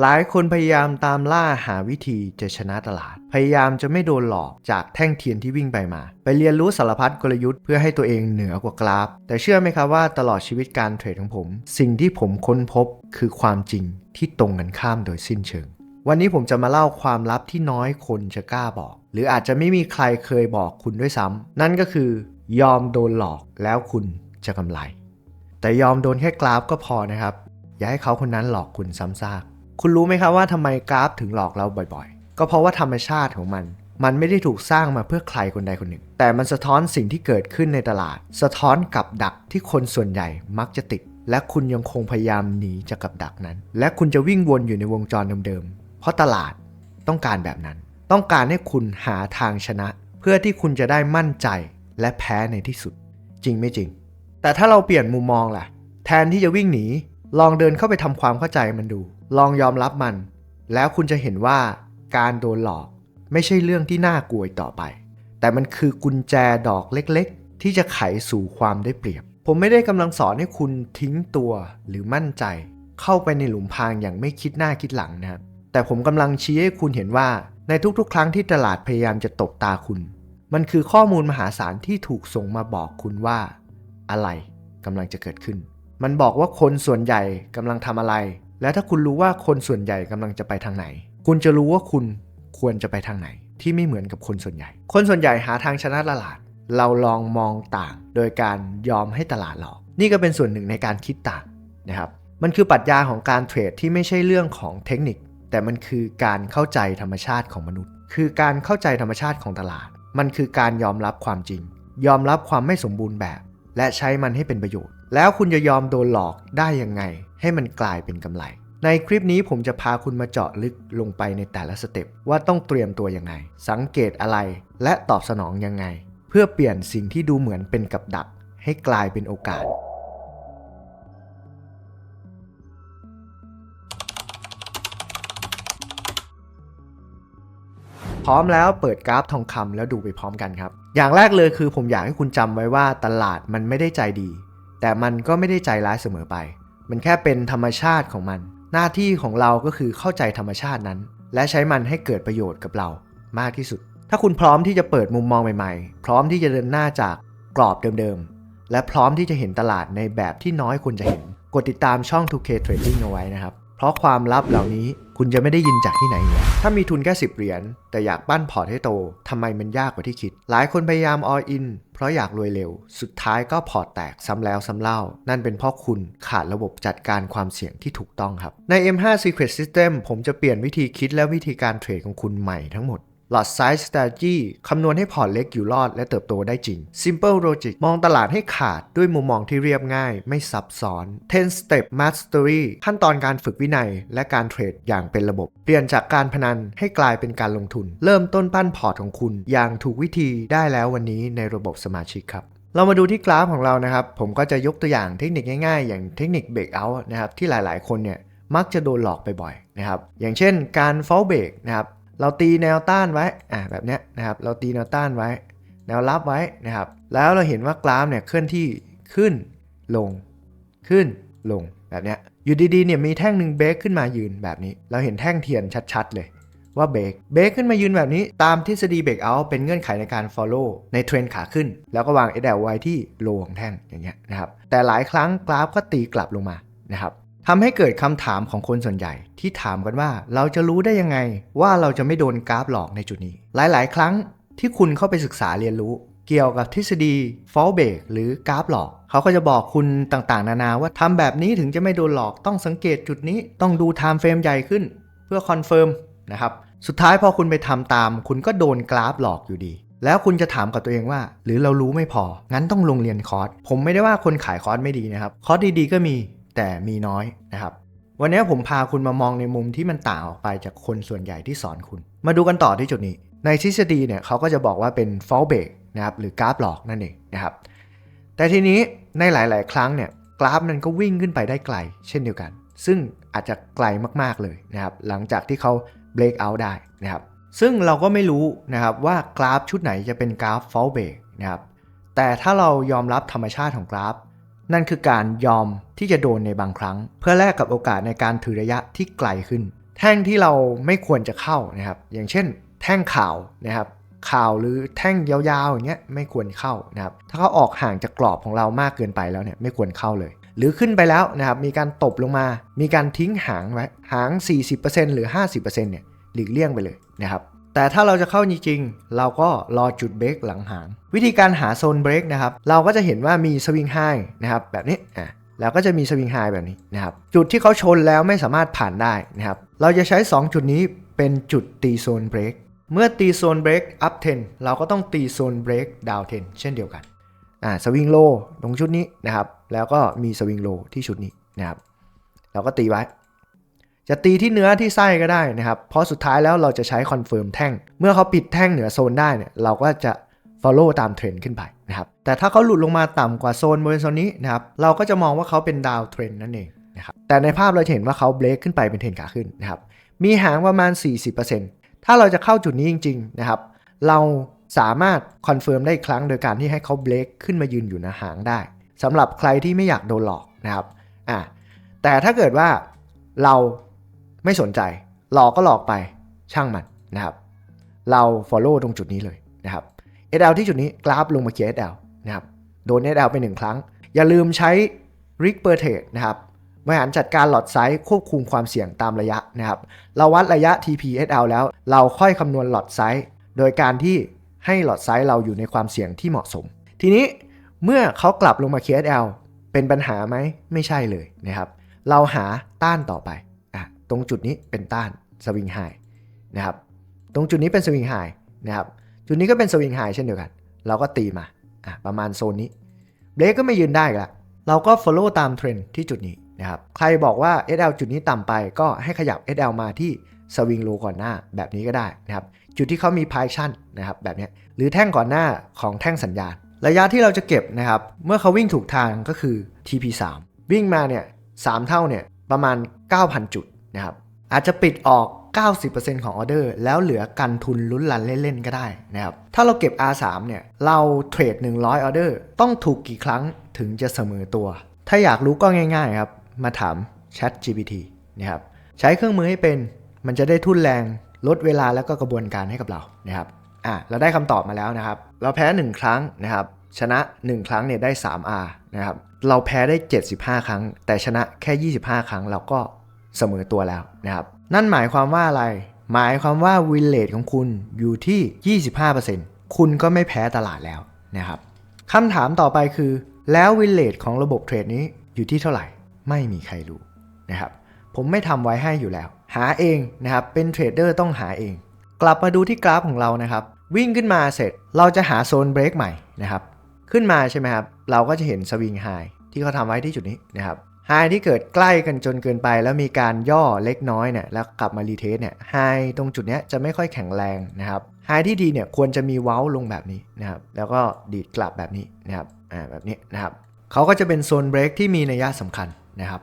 หลายคนพยายามตามล่าหาวิธีจะชนะตลาด พยายามจะไม่โดนหลอกจากแท่งเทียนที่วิ่งไปมา ไปเรียนรู้สารพัดกลยุทธ์เพื่อให้ตัวเองเหนือกว่ากราฟ แต่เชื่อไหมครับว่าตลอดชีวิตการเทรดของผม สิ่งที่ผมค้นพบคือความจริงที่ตรงกันข้ามโดยสิ้นเชิง วันนี้ผมจะมาเล่าความลับที่น้อยคนจะกล้าบอก หรืออาจจะไม่มีใครเคยบอกคุณด้วยซ้ำนั่นก็คือยอมโดนหลอกแล้วคุณจะกำไร แต่ยอมโดนแค่กราฟก็พอนะครับ อย่าให้เขาคนนั้นหลอกคุณซ้ำซาก คุณรู้ไหมครับว่าทำไมกราฟถึงหลอกเราบ่อยๆ ก็เพราะว่าธรรมชาติของมัน มันไม่ได้ถูกสร้างมาเพื่อใครคนใดคนหนึ่ง แต่มันสะท้อนสิ่งที่เกิดขึ้นในตลาด สะท้อนกับดักที่คนส่วนใหญ่มักจะติด และคุณยังคงพยายามหนีจากกับดักนั้น และคุณจะวิ่งวนอยู่ในวงจรเดิมๆ เพราะตลาดต้องการแบบนั้น ต้องการให้คุณหาทางชนะ เพื่อที่คุณจะได้มั่นใจและแพ้ในที่สุด จริงไม่จริง แต่ถ้าเราเปลี่ยนมุมมองล่ะ แทนที่จะวิ่งหนี ลองเดินเข้าไปทำความเข้าใจมันดู ลองยอมรับมัน แล้วคุณจะเห็นว่าการโดนหลอกไม่ใช่เรื่องที่น่ากลัวต่อไป แต่มันคือกุญแจดอกเล็กๆ ที่จะไขสู่ความได้เปรียบ ผมไม่ได้กำลังสอนให้คุณทิ้งตัวหรือมั่นใจ เข้าไปในหลุมพรางอย่างไม่คิดหน้าคิดหลังนะครับแต่ผมกำลังชี้ให้คุณเห็นว่าในทุกๆ ครั้งที่ตลาดพยายามจะตบตาคุณ มันคือข้อมูลมหาศาลที่ถูกส่งมาบอกคุณว่า อะไรกำลังจะเกิดขึ้น มันบอกว่าคนส่วนใหญ่กำลังทำอะไร และถ้าคุณรู้ว่าคนส่วนใหญ่กำลังจะไปทางไหน คุณจะรู้ว่าคุณควรจะไปทางไหน ที่ไม่เหมือนกับคนส่วนใหญ่ คนส่วนใหญ่หาทางชนะตลาด เราลองมองต่าง โดยการยอมให้ตลาดหลอก นี่ก็เป็นส่วนหนึ่งในการคิดต่างนะครับ มันคือปรัชญาของการเทรดที่ไม่ใช่เรื่องของเทคนิค แต่มันคือการเข้าใจธรรมชาติของมนุษย์ คือการเข้าใจธรรมชาติของตลาด มันคือการยอมรับความจริง ยอมรับความไม่สมบูรณ์แบบ และใช้มันให้เป็นประโยชน์ แล้วคุณจะยอมโดนหลอกได้ยังไง ให้มันกลายเป็นกำไร ในคลิปนี้ผมจะพาคุณมาเจาะลึกลงไปในแต่ละสเต็ปว่าต้องเตรียมตัวยังไง สังเกตอะไรและตอบสนองยังไง เพื่อเปลี่ยนสิ่งที่ดูเหมือนเป็นกับดัก ให้กลายเป็นโอกาสพร้อมแล้วเปิดกราฟทองคำแล้วดูไปพร้อมกันครับ อย่างแรกเลยคือผมอยากให้คุณจำไว้ว่าตลาดมันไม่ได้ใจดี แต่มันก็ไม่ได้ใจร้ายเสมอไป มันแค่เป็นธรรมชาติของมัน หน้าที่ของเราก็คือเข้าใจธรรมชาตินั้น และใช้มันให้เกิดประโยชน์กับเรามากที่สุด ถ้าคุณพร้อมที่จะเปิดมุมมองใหม่ๆ พร้อมที่จะเดินหน้าจากกรอบเดิมๆ และพร้อมที่จะเห็นตลาดในแบบที่น้อยคนจะเห็น กดติดตามช่อง 2K Trading เอาไว้นะครับ ราะความลับเหล่านี้คุณจะไม่ได้ยินจากที่ไหนเลยถ้ามีทุนแค่10เหรียญแต่อยากปั้นพอร์ตให้โตทำไมมันยากกว่าที่คิด หลายคนพยายามอออินเพราะอยากรวยเร็ว สุดท้ายก็พอร์ตแตกซ้ำแล้วซ้ำเล่า นั่นเป็นเพราะคุณขาดระบบจัดการความเสี่ยงที่ถูกต้องครับ ใน M5 Secret System ผมจะเปลี่ยนวิธีคิดและวิธีการเทรดของคุณใหม่ทั้งหมด Lot Size Strategy คำนวณให้พอร์ตเล็กอยู่รอดและเติบโตได้จริง Simple Logic มองตลาดให้ขาดด้วยมุมมองที่เรียบง่าย ไม่ซับซ้อน 10 Step Mastery ขั้นตอนการฝึกวินัย และการเทรดอย่างเป็นระบบ เปลี่ยนจากการพนันให้กลายเป็นการลงทุน เริ่มต้นปั้นพอร์ตของคุณ อย่างถูกวิธีได้แล้ววันนี้ในระบบสมาชิกครับเรามาดูที่กราฟของเรานะครับ ผมก็จะยกตัวอย่างเทคนิคง่ายๆ อย่างเทคนิคเบรกเอาท์นะครับที่หลายๆ คนเนี่ยมักจะโดนหลอกไปบ่อยนะครับ อย่างเช่นการ fall break นะครับ เราตีแนวต้านไว้อ่าแบบเนี้ยนะครับ เราตีแนวต้านไว้ แนวรับไว้นะครับ แล้วเราเห็นว่ากราฟเนี่ยเคลื่อนที่ขึ้นลง ขึ้นลงแบบเนี้ยอยู่ดีๆเนี่ยมีแท่งหนึ่งเบรกขึ้นมายืนแบบนี้ เราเห็นแท่งเทียนชัดๆเลยว่าเบรกเบรกขึ้นมายืนแบบนี้ ตามทฤษฎีเบรกเอาเป็นเงื่อนไขในการ follow ในเทรนขาขึ้น แล้วก็วาง SL ไว้ที่โลของแท่งอย่างเงี้ยนะครับแต่หลายครั้งกราฟก็ตีกลับลงมานะครับ ทำให้เกิดคำถามของคนส่วนใหญ่ที่ถามกันว่าเราจะรู้ได้ยังไง ว่าเราจะไม่โดนกราฟหลอกในจุดนี้ หลาย ๆ ครั้งที่คุณเข้าไปศึกษาเรียนรู้ เกี่ยวกับทฤษฎี fall break หรือกราฟหลอก เขาก็จะบอกคุณต่างๆ นานาว่าทำแบบนี้ถึงจะไม่โดนหลอกต้องสังเกตจุดนี้ต้องดู time frame ใหญ่ขึ้น เพื่อคอนเฟิร์มนะครับสุดท้ายพอคุณไปทำตาม คุณก็โดนกราฟหลอกอยู่ดี แล้วคุณจะถามกับตัวเองว่า หรือเรารู้ไม่พองั้นต้องลงเรียนคอร์สผมไม่ได้ว่าคนขายคอร์สไม่ดีนะครับคอร์สดีๆก็มี แต่มีน้อยนะครับวันนี้ผมพาคุณมามองในมุมที่มันต่างออกไปจากคนส่วนใหญ่ที่สอนคุณ มาดูกันต่อที่จุดนี้ ในทฤษฎีเนี่ยเขาก็จะบอกว่าเป็น fall break นะครับหรือกราฟหลอกนั่นเองนะครับแต่ทีนี้ในหลาย ๆ ครั้งเนี่ยกราฟมันก็วิ่งขึ้นไปได้ไกล เช่นเดียวกัน ซึ่งอาจจะไกลมากๆเลยนะครับหลังจากที่เขา break out ได้นะครับซึ่งเราก็ไม่รู้นะครับว่ากราฟชุดไหนจะเป็นกราฟ fall break นะครับแต่ถ้าเรายอมรับธรรมชาติของกราฟ นั่นคือการยอมที่จะโดนในบางครั้ง เพื่อแลกกับโอกาสในการถือระยะที่ไกลขึ้น แท่งที่เราไม่ควรจะเข้านะครับ อย่างเช่น แท่งข่าวนะครับ ข่าวหรือแท่งยาวๆอย่างเงี้ยไม่ควรเข้านะครับ ถ้าเขาออกห่างจากกรอบของเรามากเกินไปแล้วเนี่ยไม่ควรเข้าเลย หรือขึ้นไปแล้วนะครับมีการตบลงมา มีการทิ้งหางไว้หาง 40%หรือ 50%เนี่ยหลีกเลี่ยงไปเลยนะครับ แต่ถ้าเราจะเข้าจริงๆ เราก็รอจุดเบรกหลังหางวิธีการหาโซนเบรกนะครับ เราก็จะเห็นว่ามีสวิงไฮนะครับแบบนี้อะแล้วก็จะมีสวิงไฮแบบนี้นะครับจุดที่เขาชนแล้วไม่สามารถผ่านได้นะครับเราจะใช้ 2 จุดนี้เป็นจุดตีโซนเบรกเมื่อตีโซนเบรกอัพ10 เราก็ต้องตีโซนเบรกดาว10 เช่นเดียวกันอ่าสวิงโลตรงชุดนี้นะครับแล้วก็มีสวิงโลที่ชุดนี้นะครับเราก็ตีไว้ จะตีที่เนื้อที่ไส้ก็ได้นะครับ เพราะสุดท้ายแล้วเราจะใช้คอนเฟิร์มแท่ง เมื่อเขาปิดแท่งเหนือโซนได้เนี่ยเราก็จะ follow ตามเทรนด์ขึ้นไปนะครับ แต่ถ้าเขาหลุดลงมาต่ำกว่าโซนบริเวณโซนนี้นะครับ เราก็จะมองว่าเขาเป็นดาวเทรนด์นั่นเองนะครับ แต่ในภาพเราเห็นว่าเขาเบรกขึ้นไปเป็นเทรนขาขึ้นนะครับ มีหางประมาณ 40%ถ้าเราจะเข้าจุดนี้จริงๆนะครับ เราสามารถคอนเฟิร์มได้อีกครั้งโดยการที่ให้เขาเบรกขึ้นมายืนอยู่หน้าหางได้สำหรับใครที่ไม่อยากโดนหลอกนะครับ อะแต่ถ้าเกิดว่าเรา ไม่สนใจ หลอกก็หลอกไปช่างมันนะครับ เรา follow ตรงจุดนี้เลยนะครับ SL ที่จุดนี้กราฟลงมาเคียร์ SL นะครับ โดน SL ไปหนึ่งครั้ง อย่าลืมใช้ Rig per trade นะครับบริหารจัดการหลอดไซส์ควบคุมความเสี่ยงตามระยะนะครับ เราวัดระยะ TP SL แล้ว เราค่อยคำนวณหลอดไซส์โดยการที่ให้หลอดไซส์เราอยู่ในความเสี่ยงที่เหมาะสม ทีนี้เมื่อเขากลับลงมาเคลียร์ SL เป็นปัญหาไหมไม่ใช่เลยนะครับ เราหาต้านต่อไป ตรงจุดนี้เป็นต้านสวิงไฮนะครับ ตรงจุดนี้เป็นสวิงไฮนะครับ จุดนี้ก็เป็นสวิงไฮเช่นเดียวกัน เราก็ตีมาอะประมาณโซนนี้ เบรกก็ไม่ยืนได้ละเราก็ follow ตามเทรนที่จุดนี้นะครับ ใครบอกว่า SL จุดนี้ต่ำไปก็ให้ขยับ SL มาที่สวิงโลก่อนหน้าแบบนี้ก็ได้นะครับ จุดที่เขามี p i ชั่นนะครับแบบนี้ หรือแท่งก่อนหน้าของแท่งสัญญาณ ระยะที่เราจะเก็บนะครับ เมื่อเขาวิ่งถูกทางก็คือ TP3 วิ่งมาเนี่ย3เท่าเนี่ยประมาณ 9,000 จุด นะครับอาจจะปิดออก 90%ของออเดอร์ แล้วเหลือกันทุนลุ้นลันเล่นๆก็ได้นะครับ ถ้าเราเก็บ R3 เนี่ย เราเทรด 100 ออเดอร์ ต้องถูกกี่ครั้งถึงจะเสมอตัว ถ้าอยากรู้ก็ง่ายๆครับ มาถาม Chat GPT นะครับ ใช้เครื่องมือให้เป็น มันจะได้ทุนแรง ลดเวลาแล้วก็กระบวนการให้กับเรา นะครับ อะ เราได้คำตอบมาแล้วนะครับ เราแพ้ 1 ครั้งนะครับ ชนะ 1 ครั้งเนี่ยได้ 3R นะครับ เราแพ้ได้ 75 ครั้ง แต่ชนะแค่ 25 ครั้งเราก็ เสมอตัวแล้วนะครับ นั่นหมายความว่าอะไร หมายความว่าวินเลทของคุณอยู่ที่ 25%คุณก็ไม่แพ้ตลาดแล้วนะครับคำถามต่อไปคือ แล้ววินเลทของระบบเทรดนี้อยู่ที่เท่าไหร่ ไม่มีใครรู้นะครับ ผมไม่ทำไว้ให้อยู่แล้ว หาเองนะครับ เป็นเทรดเดอร์ต้องหาเอง กลับมาดูที่กราฟของเรานะครับ วิ่งขึ้นมาเสร็จ เราจะหาโซนเบรกใหม่นะครับ ขึ้นมาใช่ไหมครับ เราก็จะเห็นสวิงไฮที่เขาทำไว้ที่จุดนี้นะครับ ไฮที่เกิดใกล้กันจนเกินไป แล้วมีการย่อเล็กน้อยเนี่ยแล้วกลับมารีเทสเนี่ยไฮตรงจุดเนี้ยจะไม่ค่อยแข็งแรงนะครับไฮที่ดีเนี่ยควรจะมีเว้าลงแบบนี้นะครับแล้วก็ดีดกลับแบบนี้นะครับอ่าแบบนี้นะครับเขาก็จะเป็นโซนเบรกที่มีนัยสำคัญนะครับ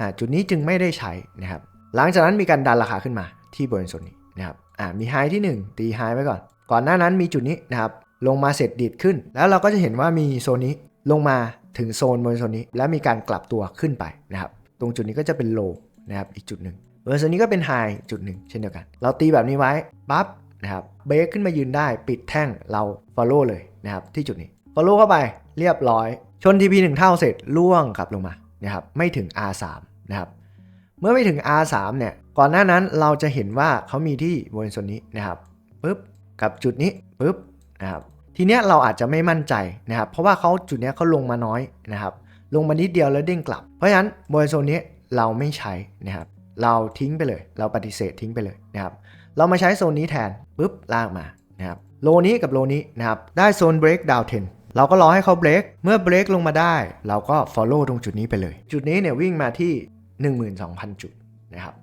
อ่าจุดนี้จึงไม่ได้ใช้นะครับหลังจากนั้นมีการดันราคาขึ้นมาที่บริเวณโซนนี้นะครับอ่ามีไฮที่ 1 ตีไฮไว้ก่อน ก่อนหน้านั้นมีจุดนี้นะครับลงมาเสร็จดีดขึ้น แล้วเราก็จะเห็นว่ามีโซนนี้ลงมา ถึงโซนบนโซนนี้ แล้วมีการกลับตัวขึ้นไปนะครับ ตรงจุดนี้ก็จะเป็นโลนะครับอีกจุดหนึ่งบริเวณโซนนี้ก็เป็นไฮจุดหนึ่งเช่นเดียวกัน เราตีแบบนี้ไว้ปั๊บนะครับเบรกขึ้นมายืนได้ปิดแท่งเรา follow เลยนะครับที่จุดนี้ follow เข้าไปเรียบร้อย ชน TP 1เท่าเสร็จล่วงกลับลงมานะครับไม่ถึง R3 นะครับเมื่อไม่ถึง R3 เนี่ยก่อนหน้านั้นเราจะเห็นว่าเขามีที่บริเวณโซนนี้นะครับปุ๊บกับจุดนี้ปุ๊บนะครับ ทีเนี้ยเราอาจจะไม่มั่นใจนะครับ เพราะว่าเขาจุดเนี้ยเขาลงมาน้อยนะครับ ลงมานิดเดียวแล้วเด้งกลับ เพราะฉะนั้นบริเวณโซนนี้เราไม่ใช้นะครับ เราทิ้งไปเลย เราปฏิเสธทิ้งไปเลยนะครับ เรามาใช้โซนนี้แทนปุ๊บลากมานะครับ โลนี้กับโลนี้นะครับ ได้โซนเบรกดาวเทนเราก็รอให้เขาเบรกเมื่อเบรกลงมาได้ เราก็ follow ตรงจุดนี้ไปเลย จุดนี้เนี่ยวิ่งมาที่ 12,000 จุดนะครับ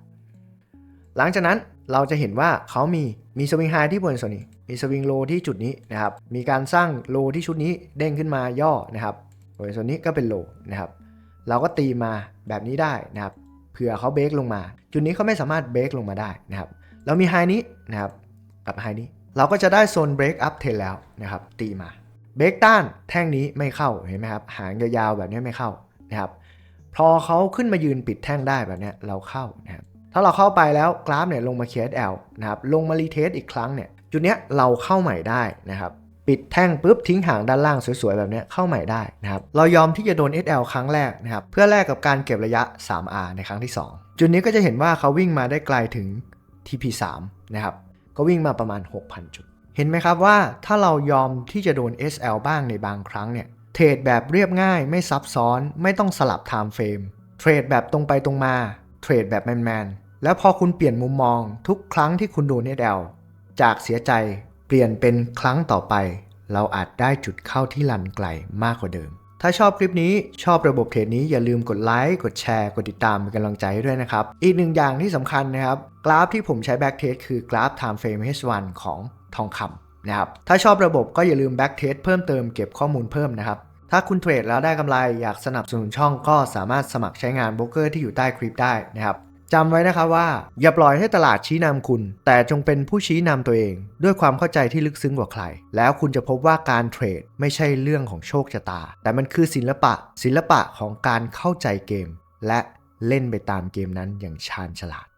หลังจากนั้นเราจะเห็นว่าเขามี มีสวิงไฮที่บนโซนนี้ มีสวิงโลที่จุดนี้นะครับ มีการสร้างโลที่ชุดนี้เด้งขึ้นมาย่อนะครับบริเวณโซนนี้ก็เป็นโลนะครับ เราก็ตีมาแบบนี้ได้นะครับ เผื่อเขาเบรกลงมา จุดนี้เขาไม่สามารถเบรกลงมาได้นะครับ เรามีไฮนี้นะครับกับไฮนี้ เราก็จะได้โซนเบรกอัพเทนแล้วนะครับ ตีมา เบรกต้านแท่งนี้ไม่เข้าเห็นไหมครับ หางยาวๆแบบนี้ไม่เข้านะครับ พอเขาขึ้นมายืนปิดแท่งได้แบบนี้เราเข้านะครับ ถ้าเราเข้าไปแล้วกราฟเนี่ยลงมา KSL นะครับลงมารีเทสอีกครั้งเนี่ยจุดเนี้ยเราเข้าใหม่ได้นะครับปิดแท่งปุ๊บทิ้งหางด้านล่างสวยๆ แบบเนี้ยเข้าใหม่ได้นะครับเรายอมที่จะโดน SL ครั้งแรกนะครับเพื่อแลกกับการเก็บระยะ 3R ในครั้งที่ 2 จุดนี้ก็จะเห็นว่าเขาวิ่งมาได้ไกลถึง TP3 นะครับก็วิ่งมาประมาณ 6,000 จุด เห็นไหมครับว่าถ้าเรายอมที่จะโดน SL บ้างในบางครั้งเนี่ยเทรดแบบเรียบง่ายไม่ซับซ้อนไม่ต้องสลับ time frame เทรดแบบตรงไปตรงมา เทรดแบบแมนๆ แล้วพอคุณเปลี่ยนมุมมองทุกครั้งที่คุณโดน SL จากเสียใจเปลี่ยนเป็นครั้งต่อไป เราอาจได้จุดเข้าที่ลันไกลมากกว่าเดิม ถ้าชอบคลิปนี้ชอบระบบเทรดนี้อย่าลืมกดไลค์กดแชร์กดติดตามเป็นกำลังใจให้ด้วยนะครับ อีกหนึ่งอย่างที่สำคัญนะครับ กราฟที่ผมใช้แบ็กเทสคือกราฟ Time Frame H1 ของทองคำนะครับถ้าชอบระบบก็อย่าลืมแบ็กเทสเพิ่มเติมเก็บข้อมูลเพิ่มนะครับ ถ้าคุณเทรดแล้วได้กำไรอยากสนับสนุนช่องก็สามารถสมัครใช้งานโบรกเกอร์ที่อยู่ใต้คลิปได้นะครับจำไว้นะครับว่า อย่าปล่อยให้ตลาดชี้นำคุณ แต่จงเป็นผู้ชี้นำตัวเอง ด้วยความเข้าใจที่ลึกซึ้งกว่าใคร แล้วคุณจะพบว่าการเทรดไม่ใช่เรื่องของโชคชะตา แต่มันคือศิลปะ ศิลปะของการเข้าใจเกม และเล่นไปตามเกมนั้นอย่างชาญฉลาด